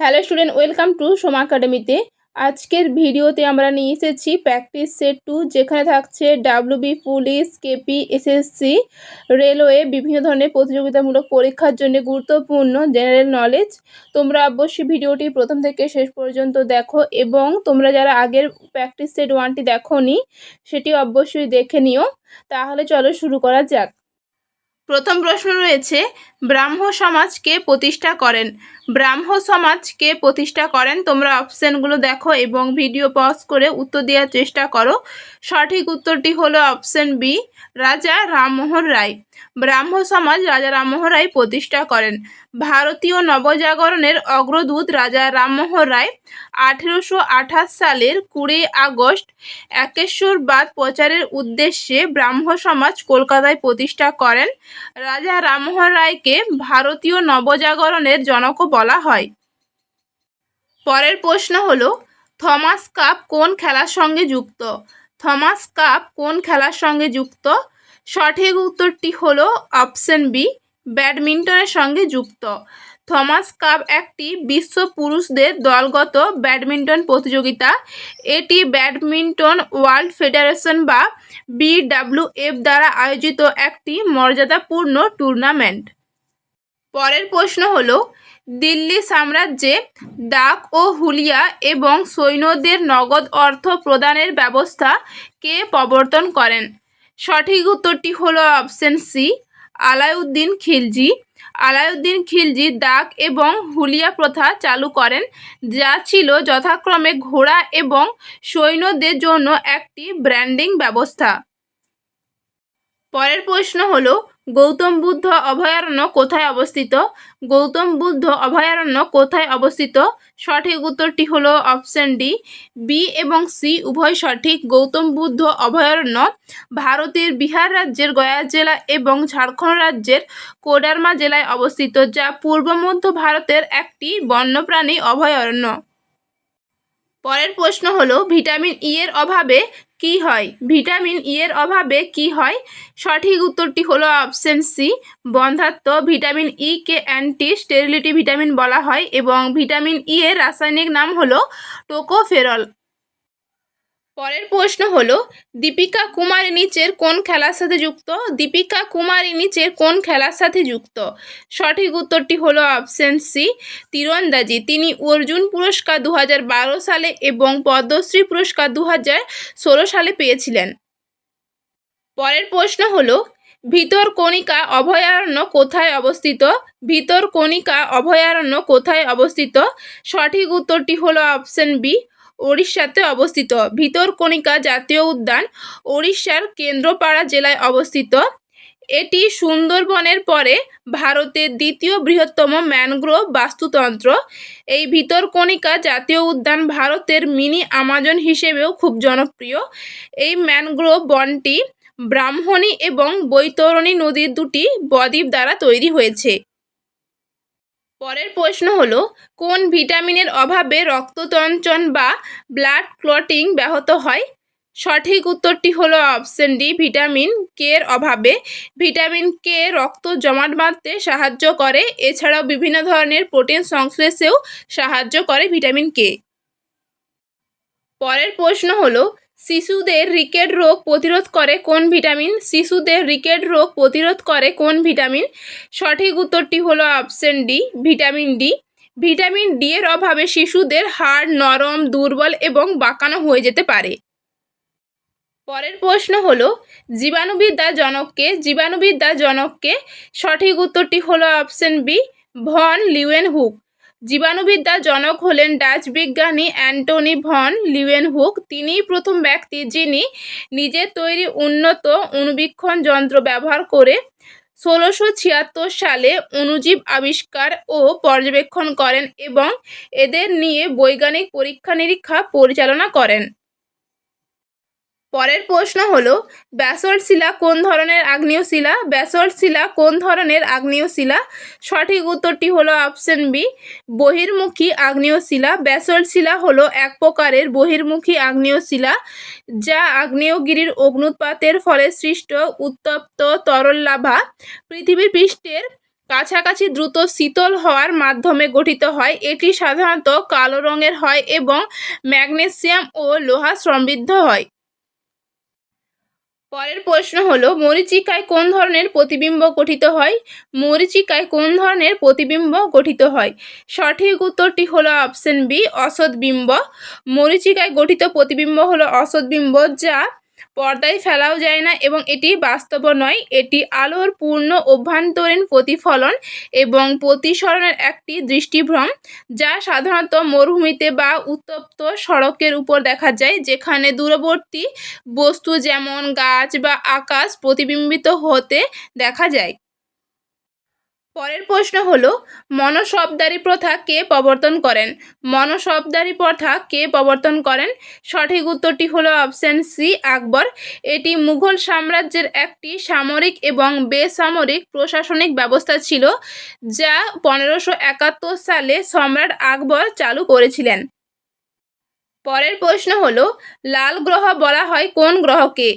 Hello student welcome to Soma একাডেমিতে আজকের ভিডিওতে আমরা নিয়ে এসেছি প্র্যাকটিস সেট টু যেখানে থাকছে WB police KP SSC railway বিভিন্ন ধরনের প্রতিযোগিতামূলক পরীক্ষার জন্য গুরুত্বপূর্ণ জেনারেল নলেজ তোমরা অবশ্যই ভিডিওটি প্রথম থেকে শেষ পর্যন্ত দেখো এবং তোমরা যারা আগের প্র্যাকটিস সেট ওয়ানটি দেখোনি, সেটি অবশ্যই দেখে নিও। তাহলে চলো শুরু করা যাক। প্রথম প্রশ্ন রয়েছে ব্রাহ্ম সমাজ কে প্রতিষ্ঠা করেন? ব্রাহ্ম সমাজ কে প্রতিষ্ঠা করেন? তোমরা অপশানগুলো দেখো এবং ভিডিও পজ করে উত্তর দেওয়ার চেষ্টা করো। সঠিক উত্তরটি হলো অপশান বি রাজা রামমোহন রায়। ব্রাহ্ম সমাজ রাজা রামমোহন রায় প্রতিষ্ঠা করেন। ভারতীয় নবজাগরণের অগ্রদূত রাজা রামমোহন রায় আঠেরোশো আঠাশ সালের কুড়ি আগস্ট একেশ্বরবাদ প্রচারের উদ্দেশ্যে ব্রাহ্ম সমাজ কলকাতায় প্রতিষ্ঠা করেন। রাজা রামমোহন রায়কে ভারতীয় নবজাগরণের জনকও বলা হয়। পরের প্রশ্ন হল, থমাস কাপ কোন খেলার সঙ্গে যুক্ত? থমাস কাপ কোন খেলার সঙ্গে যুক্ত? সঠিক উত্তরটি হল অপশন বি, ব্যাডমিন্টনের সঙ্গে যুক্ত। থমাস কাপ একটি বিশ্ব পুরুষদের দলগত ব্যাডমিন্টন প্রতিযোগিতা। এটি ব্যাডমিন্টন ওয়ার্ল্ড ফেডারেশন বা বিডাব্লিউএফ দ্বারা আয়োজিত একটি মর্যাদাপূর্ণ টুর্নামেন্ট। পরের প্রশ্ন হলো, দিল্লি সাম্রাজ্যে ডাক ও হুলিয়া এবং সৈন্যদের নগদ অর্থ প্রদানের ব্যবস্থা কে প্রবর্তন করেন? সঠিক উত্তরটি হলো অপশন সি আলাউদ্দিন খিলজি। আলাউদ্দিন খিলজি ডাক এবং হুলিয়া প্রথা চালু করেন, যা ছিল যথাক্রমে ঘোড়া এবং সৈন্যদের জন্য একটি ব্র্যান্ডিং ব্যবস্থা। পরের প্রশ্ন হলো, গৌতম বুদ্ধ অভয়ারণ্য কোথায় অবস্থিত? গৌতম বুদ্ধ অভয়ারণ্য কোথায় অবস্থিত? সঠিক উত্তরটি হলো অপশন ডি বি এবং সি উভয় সঠিক। গৌতম বুদ্ধ অভয়ারণ্য ভারতের বিহার রাজ্যের, গয়া জেলা এবং ঝাড়খণ্ড রাজ্যের কোডারমা জেলায় অবস্থিত, যা পূর্ব মধ্য ভারতের একটি বন্যপ্রাণী অভয়ারণ্য। পরের প্রশ্ন হলো, ভিটামিন ই এর অভাবে কি হয়? ভিটামিন ই এর অভাবে কি হয়? সঠিক উত্তরটি হলো অপশন সি বন্ধাত্ম। ভিটামিন ই কে অ্যান্টি স্টেরিলিটি ভিটামিন বলা হয় এবং ভিটামিন ই এর রাসায়নিক নাম হলো টোকোফেরল। পরের প্রশ্ন হলো, দীপিকা কুমারী নিচের কোন খেলার সাথে যুক্ত? দীপিকা কুমারী নিচের কোন খেলার সাথে যুক্ত? সঠিক উত্তরটি হলো অপশন সি তীরন্দাজি। তিনি অর্জুন পুরস্কার দু হাজার বারো সালে এবং পদ্মশ্রী পুরস্কার দু হাজার ষোলো সালে পেয়েছিলেন। পরের প্রশ্ন হলো ভিতরকণিকা অভয়ারণ্য কোথায় অবস্থিত? ভিতরকণিকা অভয়ারণ্য কোথায় অবস্থিত? সঠিক উত্তরটি হলো অপশন বি ওড়িশাতে অবস্থিত। ভিতরকণিকা জাতীয় উদ্যান ওড়িশার কেন্দ্রপাড়া জেলায় অবস্থিত। এটি সুন্দরবনের পরে ভারতের দ্বিতীয় বৃহত্তম ম্যানগ্রোভ বাস্তুতন্ত্র। এই ভিতরকণিকা জাতীয় উদ্যান ভারতের মিনি আমাজন হিসেবেও খুব জনপ্রিয়। এই ম্যানগ্রোভ বনটি ব্রাহ্মণী এবং বৈতরণী নদীর দুটি বদ্বীপ দ্বারা তৈরি হয়েছে। পরের প্রশ্ন হল, কোন ভিটামিনের অভাবে রক্ততঞ্চন বা ব্লাড ক্লটিং ব্যাহত হয়? সঠিক উত্তরটি হলো অপশন ডি ভিটামিন কে এর অভাবে। ভিটামিন কে রক্ত জমাট বাঁধতে সাহায্য করে, এছাড়াও বিভিন্ন ধরনের প্রোটিন সংশ্লেষেও সাহায্য করে ভিটামিন কে পরের প্রশ্ন হলো শিশুদের রিকেট রোগ প্রতিরোধ করে কোন ভিটামিন? শিশুদের রিকেট রোগ প্রতিরোধ করে কোন ভিটামিন? সঠিক উত্তরটি হলো option D, vitamin D. Vitamin D এর অভাবে শিশুদের হাড় নরম, দুর্বল এবং বাঁকানো হয়ে যেতে পারে। পরের প্রশ্ন হলো, জীবাণুবিদ্যা জনককে জীবাণুবিদ্যা জনককে সঠিক উত্তরটি হলো option B, von Leeuwenhoek জীবাণুবিদ্যা জনক হলেন ডাচ বিজ্ঞানী অ্যান্টনি ভন লিউয়েনহুক। তিনিই প্রথম ব্যক্তি যিনি নিজের তৈরি উন্নত অণুবীক্ষণ যন্ত্র ব্যবহার করে ষোলোশো ছিয়াত্তর সালে অণুজীব আবিষ্কার ও পর্যবেক্ষণ করেন এবং এদের নিয়ে বৈজ্ঞানিক পরীক্ষা নিরীক্ষা পরিচালনা করেন। পরের প্রশ্ন হলো, ব্যাসল্ট শিলা কোন ধরনের আগ্নেয় শিলা? ব্যাসল্ট শিলা কোন ধরনের আগ্নেয় শিলা? সঠিক উত্তরটি হলো অপশন বি, বহির্মুখী আগ্নেয় শিলা। ব্যাসল্ট শিলা হলো এক প্রকারের বহির্মুখী আগ্নেয় শিলা, যা আগ্নেয়গিরির অগ্নুৎপাতের ফলে সৃষ্ট উত্তপ্ত তরল লাভা। পৃথিবী পৃষ্ঠের কাছাকাছি দ্রুত শীতল হওয়ার মাধ্যমে গঠিত হয়। এটি সাধারণত কালো রঙের হয় এবং ম্যাগনেসিয়াম ও লোহা সমৃদ্ধ হয়। পরের প্রশ্ন হলো, মরীচিকায় কোন ধরনের প্রতিবিম্ব গঠিত হয়? মরীচিকায় কোন ধরনের প্রতিবিম্ব গঠিত হয়? সঠিক উত্তরটি হলো অপশন বি অসৎ বিম্ব মরীচিকায় গঠিত প্রতিবিম্ব হলো অসৎ বিম্ব যা পর্দায় ফেলাও যায় না এবং এটি বাস্তব নয়। এটি আলোর পূর্ণ অভ্যন্তরীণ প্রতিফলন এবং প্রতিসরণের একটি দৃষ্টিভ্রম, যা সাধারণত মরুভূমিতে বা উত্তপ্ত সড়কের উপর দেখা যায়, যেখানে দূরবর্তী বস্তু যেমন গাছ বা আকাশ প্রতিবিম্বিত হতে দেখা যায়। পরের প্রশ্ন হল, মনশব্দারি প্রথা কে প্রবর্তন করেন? মনশব্দারি প্রথা কে প্রবর্তন করেন? সঠিক উত্তরটি হলো অপশান সি, আকবর। এটি মুঘল সাম্রাজ্যের একটি সামরিক এবং বেসামরিক প্রশাসনিক ব্যবস্থা ছিল, যা পনেরোশো একাত্তর সালে সম্রাট আকবর চালু করেছিলেন। পরের প্রশ্ন হলো, লাল গ্রহ বলা হয় কোন গ্রহকে?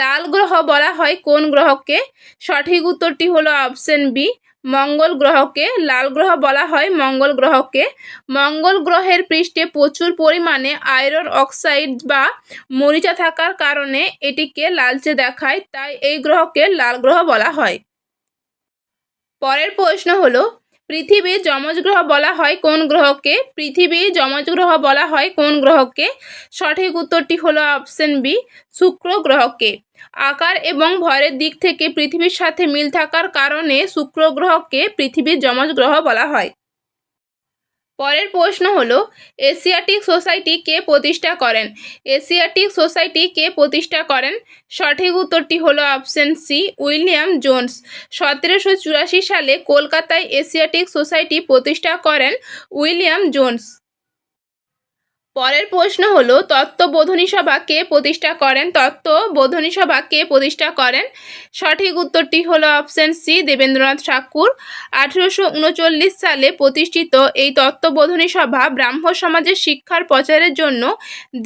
লাল গ্রহ বলা হয় কোন গ্রহকে? সঠিক উত্তরটি হলো অপশন বি মঙ্গল গ্রহকে, লাল গ্রহ বলা হয় মঙ্গল গ্রহকে। মঙ্গল গ্রহের পৃষ্ঠে প্রচুর পরিমাণে আয়রন অক্সাইড বা মরিচা থাকার কারণে এটিকে লালচে দেখায়, তাই এই গ্রহকে লাল গ্রহ বলা হয়। পরের প্রশ্ন হলো, পৃথিবী যমজ গ্রহ বলা হয় কোন গ্রহকে? পৃথিবী যমজ গ্রহ বলা হয় কোন গ্রহকে? সঠিক উত্তরটি হলো অপশন বি, শুক্র গ্রহকে। আকার এবং ভরের দিক থেকে পৃথিবীর সাথে মিল থাকার কারণে শুক্র গ্রহকে পৃথিবীর যমজ গ্রহ বলা হয়। পরের প্রশ্ন হলো, এশিয়াটিক সোসাইটি কে প্রতিষ্ঠা করেন? এশিয়াটিক সোসাইটি কে প্রতিষ্ঠা করেন? সঠিক উত্তরটি হলো অপশন সি, উইলিয়াম জোন্স। সতেরোশো চুরাশি সালে কলকাতায় এশিয়াটিক সোসাইটি প্রতিষ্ঠা করেন উইলিয়াম জোন্স। পরের প্রশ্ন হলো তত্ত্ববোধনী সভা কে প্রতিষ্ঠা করেন তত্ত্ববোধনী সভা কে প্রতিষ্ঠা করেন। সঠিক উত্তরটি হলো অপশন সি, দেবেন্দ্রনাথ ঠাকুর। আঠেরোশো উনচল্লিশ সালে প্রতিষ্ঠিত এই তত্ত্ববোধনী সভা ব্রাহ্ম সমাজের শিক্ষার প্রচারের জন্য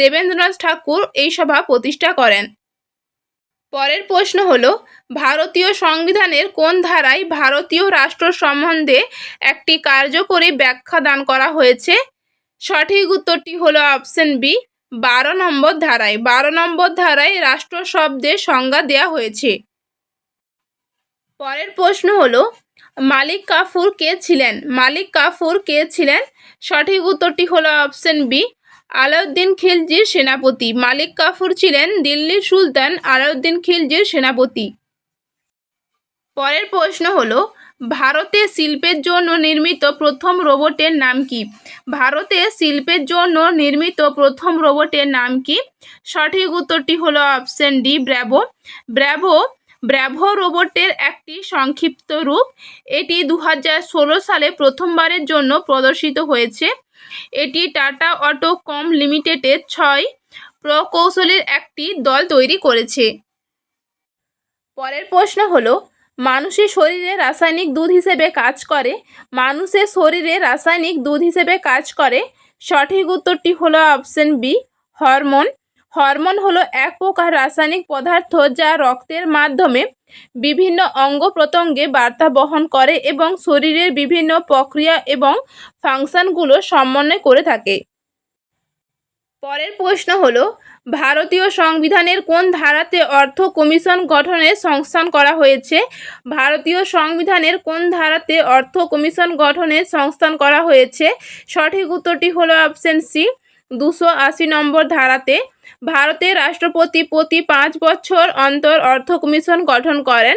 দেবেন্দ্রনাথ ঠাকুর এই সভা প্রতিষ্ঠা করেন। পরের প্রশ্ন হল, ভারতীয় সংবিধানের কোন ধারায় ভারতীয় রাষ্ট্র সম্বন্ধে একটি কার্যকরী ব্যাখ্যা দান করা হয়েছে? সঠিক উত্তরটি হলো অপশন বি, বারো নম্বর ধারায়। বারো নম্বর ধারায় রাষ্ট্র শব্দের সংজ্ঞা দেওয়া হয়েছে। পরের প্রশ্ন হলো, মালিক কাফুর কে ছিলেন? মালিক কাফুর কে ছিলেন? সঠিক উত্তরটি হলো অপশন বি, আলাউদ্দিন খিলজির সেনাপতি। মালিক কাফুর ছিলেন দিল্লির সুলতান আলাউদ্দিন খিলজির সেনাপতি। পরের প্রশ্ন হলো ভারতে শিল্পের জন্য নির্মিত প্রথম রোবটের নাম কি? ভারতে শিল্পের জন্য নির্মিত প্রথম রোবটের নাম কি? সঠিক উত্তরটি হলো option D, bravo. Bravo bravo রোবটের একটি সংক্ষিপ্ত রূপ। এটি দু হাজার ষোলো সালে প্রথমবারের জন্য প্রদর্শিত হয়েছে। এটি টাটা অটো কম লিমিটেডের ছয় প্রকৌশলীর একটি দল তৈরি করেছে। পরের প্রশ্ন হলো মানুষের শরীরে রাসায়নিক দুধ হিসেবে কাজ করে, মানুষের শরীরে রাসায়নিক দুধ হিসেবে কাজ করে। সঠিক উত্তরটি হলো অপশন বি, হরমোন। হরমোন হলো এক প্রকার রাসায়নিক পদার্থ যা রক্তের মাধ্যমে বিভিন্ন অঙ্গ প্রত্যঙ্গে বার্তা বহন করে এবং শরীরের বিভিন্ন প্রক্রিয়া এবং ফাংশনগুলো সমন্বয় করে থাকে। পরের প্রশ্ন হলো ভারতীয় সংবিধানের কোন ধারাতে অর্থ কমিশন গঠনের সংস্থান করা হয়েছে? ভারতীয় সংবিধানের কোন ধারাতে অর্থ কমিশন গঠনের সংস্থান করা হয়েছে? সঠিক উত্তরটি হলো অপশন সি, দুশো আশি নম্বর ধারাতে। ভারতের রাষ্ট্রপতি প্রতি পাঁচ বছর অন্তর অর্থ কমিশন গঠন করেন।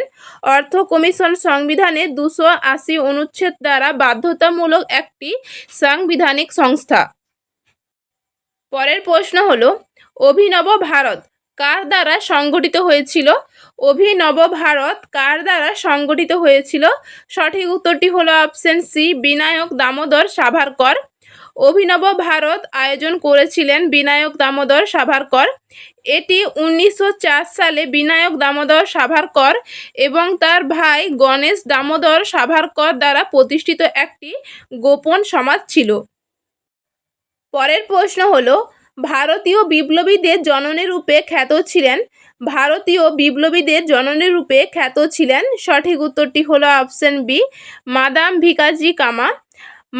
অর্থ কমিশন সংবিধানে দুশো আশি অনুচ্ছেদ দ্বারা বাধ্যতামূলক একটি সাংবিধানিক সংস্থা। পরের প্রশ্ন হলো অভিনব ভারত। কার দ্বারা সংগঠিত হয়েছিল? অভিনব ভারত কার দ্বারা সংগঠিত হয়েছিল? সঠিক উত্তরটি হলো অপশন সি, বিনায়ক দামোদর সাভারকর। অভিনব ভারত আয়োজন করেছিলেন বিনায়ক দামোদর সাভারকর। এটি উনিশশো চার সালে বিনায়ক দামোদর সাভারকর এবং তার ভাই গণেশ দামোদর সাভারকর দ্বারা প্রতিষ্ঠিত একটি গোপন সমাজ ছিল। পরের প্রশ্ন হলো ভারতীয় বিপ্লবীদের জননী রূপে খ্যাত ছিলেন। ভারতীয় বিপ্লবীদের জননী রূপে খ্যাত ছিলেন। সঠিক উত্তরটি হলো অপশন বি, মাদাম ভিকাজি কামা।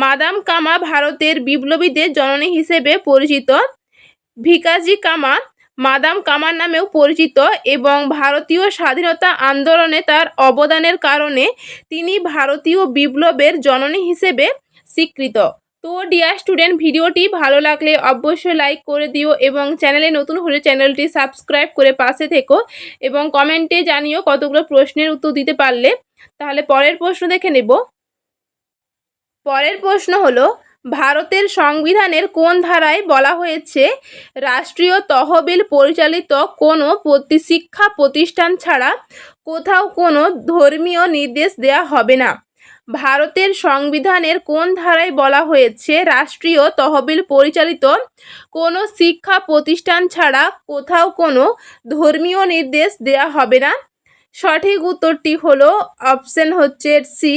মাদাম কামা ভারতের বিপ্লবীদের জননী হিসেবে পরিচিত। ভিকাজি কামা মাদাম কামার নামেও পরিচিত এবং ভারতীয় স্বাধীনতা আন্দোলনে তার অবদানের কারণে তিনি ভারতীয় বিপ্লবের জননী হিসেবে স্বীকৃত। তো ডিয়ার স্টুডেন্ট ভিডিওটি ভালো লাগলে অবশ্যই লাইক করে দিও এবং চ্যানেলে নতুন হলে চ্যানেলটি সাবস্ক্রাইব করে পাশে থেকো এবং কমেন্টে জানিও কতগুলো প্রশ্নের উত্তর দিতে পারলে। তাহলে পরের প্রশ্ন দেখে নেব। পরের প্রশ্ন হলো, ভারতের সংবিধানের কোন ধারায় বলা হয়েছে, রাষ্ট্রীয় তহবিল পরিচালিত কোনো শিক্ষা প্রতিষ্ঠান ছাড়া কোথাও কোনো ধর্মীয় নির্দেশ দেয়া হবে না। ভারতের সংবিধানের কোন ধারায় বলা হয়েছে, রাষ্ট্রীয় তহবিল পরিচালিত কোনো শিক্ষা প্রতিষ্ঠান ছাড়া কোথাও কোনো ধর্মীয় নির্দেশ দেয়া হবে না। সঠিক উত্তরটি হলো অপশন হচ্ছে সি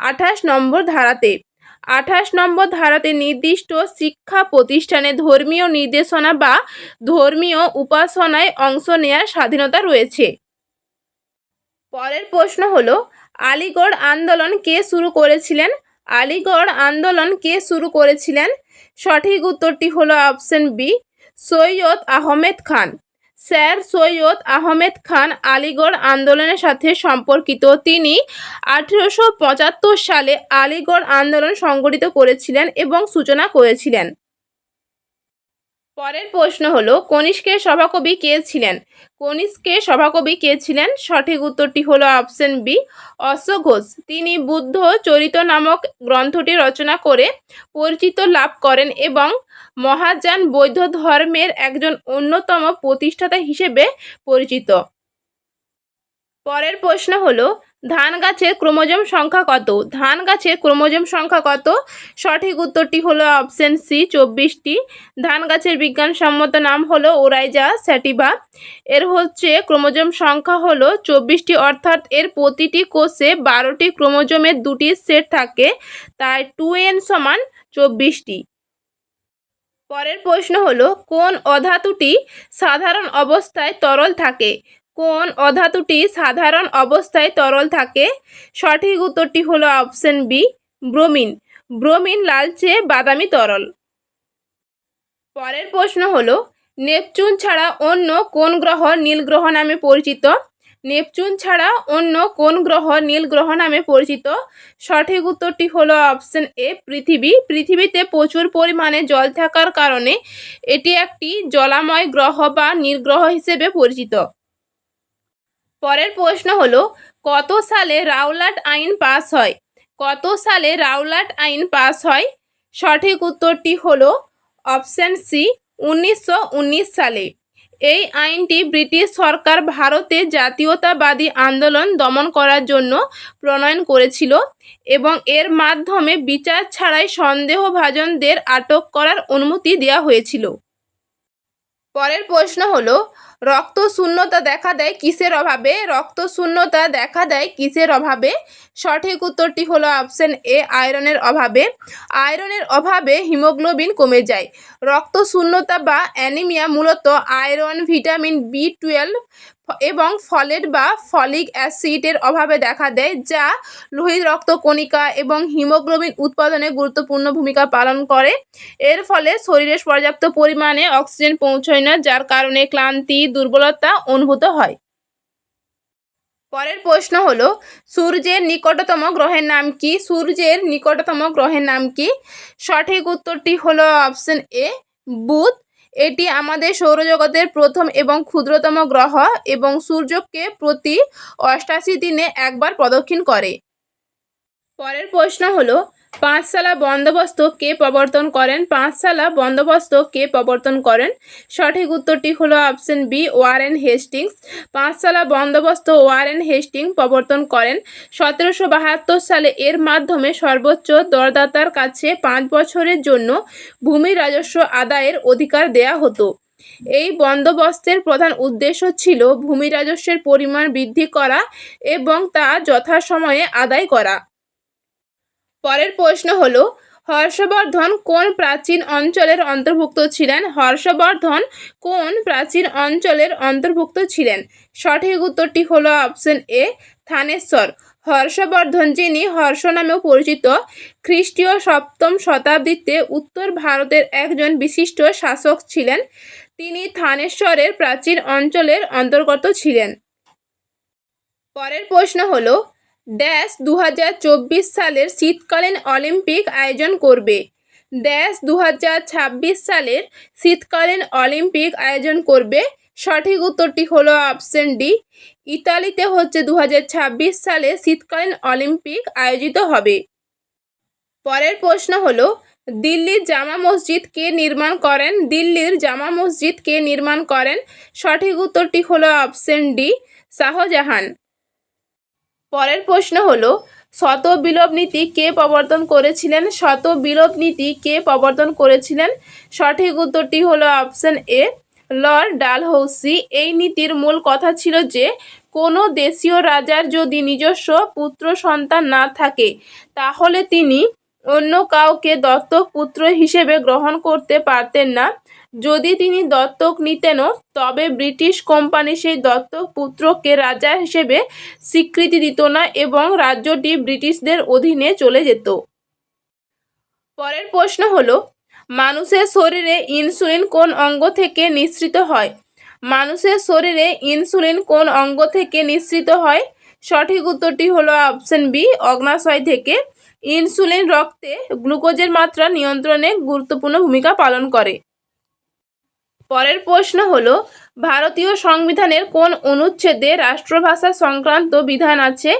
আঠাশ নম্বর ধারাতে। আঠাশ নম্বর ধারাতে নির্দিষ্ট শিক্ষা প্রতিষ্ঠানে ধর্মীয় নির্দেশনা বা ধর্মীয় উপাসনায় অংশ নেওয়ার স্বাধীনতা রয়েছে। পরের প্রশ্ন হলো আলিগড় আন্দোলন কে শুরু করেছিলেন? আলিগড় আন্দোলন কে শুরু করেছিলেন? সঠিক উত্তরটি হলো option B, Syed Ahmed Khan. Sir Syed Ahmed Khan Aligarh আন্দোলনের সাথে সম্পর্কিত। তিনি আঠেরোশো পঁচাত্তর সালে আলিগড় আন্দোলন সংগঠিত করেছিলেন এবং সূচনা করেছিলেন। পরের প্রশ্ন হলো, কনিষ্কের সভাকবি কে ছিলেন? কনিষ্কের সভাকবি কে ছিলেন? সঠিক উত্তরটি হলো অপশন বি, অশোক ঘোষ। তিনি বুদ্ধ চরিত নামক গ্রন্থটি রচনা করে পরিচিত লাভ করেন এবং মহাযান বৌদ্ধ ধর্মের একজন অন্যতম প্রতিষ্ঠাতা হিসেবে পরিচিত। পরের প্রশ্ন হলো ধান গাছের ক্রোমোজোম সংখ্যা কত? ধান গাছের ক্রোমোজোম সংখ্যা কত? সঠিক উত্তরটি হলো অপশন সি, চব্বিশটি। ধান গাছের বিজ্ঞানসম্মত নাম হলো ওরাইজা স্যাটিভা এর হচ্ছে ক্রোমোজোম সংখ্যা হলো চব্বিশটি, অর্থাৎ এর প্রতিটি কোষে বারোটি ক্রোমোজোমের দুটি সেট থাকে, তাই টু এন সমান চব্বিশটি। পরের প্রশ্ন হলো, কোন অধাতুটি সাধারণ অবস্থায় তরল থাকে? কোন অধাতুটি সাধারণ অবস্থায় তরল থাকে? সঠিক উত্তরটি হলো অপশন বি, ব্রোমিন। ব্রোমিন লালচে বাদামি তরল। পরের প্রশ্ন হলো, নেপচুন ছাড়া অন্য কোন গ্রহ নীল গ্রহ নামে পরিচিত? নেপচুন ছাড়া অন্য কোন গ্রহ নীল গ্রহ নামে পরিচিত? সঠিক উত্তরটি হলো অপশন এ, পৃথিবী। পৃথিবীতে প্রচুর পরিমাণে জল থাকার কারণে এটি একটি জলাময় গ্রহ বা নীল গ্রহ হিসেবে পরিচিত। পরের প্রশ্ন হলো, কত সালে রাওলাট আইন পাস হয়? কত সালে রাওলাট আইন পাস হয়? সঠিক উত্তরটি হলো অপশান সি, উনিশশো উনিশ সালে। এই আইনটি ব্রিটিশ সরকার ভারতে জাতীয়তাবাদী আন্দোলন দমন করার জন্য প্রণয়ন করেছিল এবং এর মাধ্যমে বিচার ছাড়াই সন্দেহভাজনদের আটক করার অনুমতি দেওয়া হয়েছিল। পরের প্রশ্ন হলো রক্ত শূন্যতা দেখা দেয় কিসের অভাবে? রক্ত শূন্যতা দেখা দেয় কিসের অভাবে? সঠিক উত্তরটি হলো অপশান এ আয়রনের অভাবে। আয়রনের অভাবে হিমোগ্লোবিন কমে যায়। রক্ত শূন্যতা বা অ্যানিমিয়া মূলত আয়রন, ভিটামিন বি টুয়েলভ এবং ফলেট বা ফলিক অ্যাসিডের অভাবে দেখা দেয়, যা লোহিত রক্তকণিকা এবং হিমোগ্লোবিন উৎপাদনে গুরুত্বপূর্ণ ভূমিকা পালন করে। এর ফলে শরীরে পর্যাপ্ত পরিমাণে অক্সিজেন পৌঁছয় না, যার কারণে ক্লান্তি, দুর্বলতা অনুভূত হয়। পরের প্রশ্ন হলো, সূর্যের নিকটতম গ্রহের নাম কি? সূর্যের নিকটতম গ্রহের নাম কি? সঠিক উত্তরটি হলো অপশন এ, বুধ। এটি আমাদের সৌরজগতের প্রথম এবং ক্ষুদ্রতম গ্রহ এবং সূর্যকে প্রতি অষ্টাশি দিনে একবার প্রদক্ষিণ করে। পরের প্রশ্ন হলো পাঁচশালা বন্দোবস্ত কে প্রবর্তন করেন? পাঁচশালা বন্দোবস্ত কে প্রবর্তন করেন? সঠিক উত্তরটি হলো অপশন বি, ওয়ারেন হেস্টিংস। পাঁচশালা বন্দোবস্ত ওয়ারেন হেস্টিং প্রবর্তন করেন। সতেরোশো বাহাত্তর সালে এর মাধ্যমে সর্বোচ্চ দরদাতার কাছে পাঁচ বছরের জন্য ভূমি রাজস্ব আদায়ের অধিকার দেয়া হতো। এই বন্দোবস্তের প্রধান উদ্দেশ্য ছিল ভূমি রাজস্বের পরিমাণ বৃদ্ধি করা এবং তা যথাসময়ে আদায় করা। পরের প্রশ্ন হলো, হর্ষবর্ধন কোন প্রাচীন অঞ্চলের অন্তর্ভুক্ত ছিলেন? হর্ষবর্ধন কোন প্রাচীন অঞ্চলের অন্তর্ভুক্ত ছিলেন? সঠিক উত্তরটি হলো অপশন এ, থানেশ্বর। হর্ষবর্ধন যিনি হর্ষ নামেও পরিচিত, খ্রিস্টীয় সপ্তম শতাব্দীতে উত্তর ভারতের একজন বিশিষ্ট শাসক ছিলেন। তিনি থানেশ্বরের প্রাচীন অঞ্চলের অন্তর্গত ছিলেন। পরের প্রশ্ন হলো ড্যাশ দু হাজার চব্বিশ সালের শীতকালীন অলিম্পিক আয়োজন করবে। ড্যাশ দু হাজার ছাব্বিশ সালের শীতকালীন অলিম্পিক আয়োজন করবে। সঠিক উত্তরটি হলো অপশন ডি। ইতালিতে হচ্ছে দু হাজার ছাব্বিশ সালে শীতকালীন অলিম্পিক আয়োজিত হবে। পরের প্রশ্ন হলো, দিল্লির জামা মসজিদ কে নির্মাণ করেন? দিল্লির জামা মসজিদ কে নির্মাণ করেন? সঠিক উত্তরটি হলো অপশন ডি, শাহজাহান। পরের প্রশ্ন হলো শত বিলোপ নীতি কে প্রবর্তন করেছিলেন? শত বিলোপ নীতি কে প্রবর্তন করেছিলেন? সঠিক উত্তরটি হলো অপশন এ, লর্ড ডালহৌসি। এই নীতির মূল কথা ছিল যে, কোনো দেশীয় রাজার যদি নিজস্ব পুত্র সন্তান না থাকে, তাহলে তিনি অন্য কাউকে দত্তক পুত্র হিসেবে গ্রহণ করতে পারতেন না। যদি তিনি দত্তক নিতেনও, তবে ব্রিটিশ কোম্পানি সেই দত্তক পুত্রকে রাজা হিসেবে স্বীকৃতি দিত না এবং রাজ্যটি ব্রিটিশদের অধীনে চলে যেত। পরের প্রশ্ন হলো, মানুষের শরীরে ইনসুলিন কোন অঙ্গ থেকে নিঃসৃত হয়? মানুষের শরীরে ইনসুলিন কোন অঙ্গ থেকে নিঃসৃত হয়? সঠিক উত্তরটি হলো অপশন বি, অগ্নাশয় থেকে। ইনসুলিন রক্তে গ্লুকোজের মাত্রা নিয়ন্ত্রণে গুরুত্বপূর্ণ ভূমিকা পালন করে। পরের প্রশ্ন হলো, ভারতীয় সংবিধানের কোন অনুচ্ছেদে রাষ্ট্রভাষা সংক্রান্ত বিধান আছে?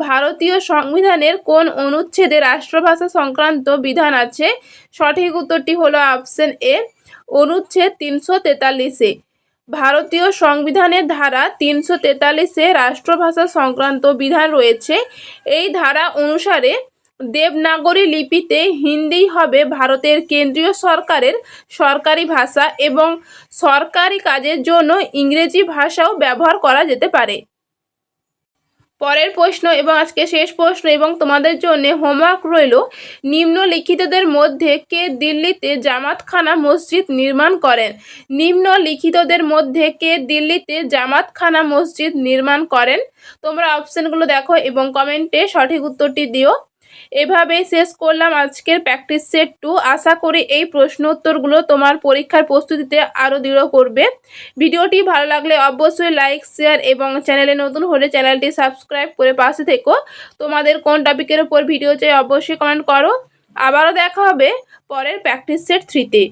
ভারতীয় সংবিধানের কোন অনুচ্ছেদে রাষ্ট্রভাষা সংক্রান্ত বিধান আছে? সঠিক উত্তরটি হলো অপশন এ, অনুচ্ছেদ তিনশো তেতাল্লিশে ভারতীয় সংবিধানের ধারা তিনশো তেতাল্লিশে রাষ্ট্রভাষা সংক্রান্ত বিধান রয়েছে। এই ধারা অনুসারে দেবনাগরী লিপিতে হিন্দি হবে ভারতের কেন্দ্রীয় সরকারের সরকারি ভাষা এবং সরকারি কাজের জন্য ইংরেজি ভাষাও ব্যবহার করা যেতে পারে। পরের প্রশ্ন এবং আজকে শেষ প্রশ্ন এবং তোমাদের জন্য হোমওয়ার্ক রইল। নিম্নলিখিতদের মধ্যে কে দিল্লিতে জামাতখানা মসজিদ নির্মাণ করেন? নিম্নলিখিতদের মধ্যে কে দিল্লিতে জামাতখানা মসজিদ নির্মাণ করেন? তোমরা অপশানগুলো দেখো এবং কমেন্টে সঠিক উত্তরটি দিও। এভাবেই শেষ করলাম আজকের প্র্যাকটিস সেট টু আশা করি এই প্রশ্ন উত্তরগুলো তোমার পরীক্ষার প্রস্তুতিতে আরও দৃঢ় করবে। ভিডিওটি ভালো লাগলে অবশ্যই লাইক শেয়ার এবং চ্যানেলে নতুন হলে চ্যানেলটি সাবস্ক্রাইব করে পাশে থেকো। তোমাদের কোন টপিকের উপর ভিডিও চাই অবশ্যই কমেন্ট করো। আবারও দেখা হবে পরের প্র্যাকটিস সেট থ্রিতে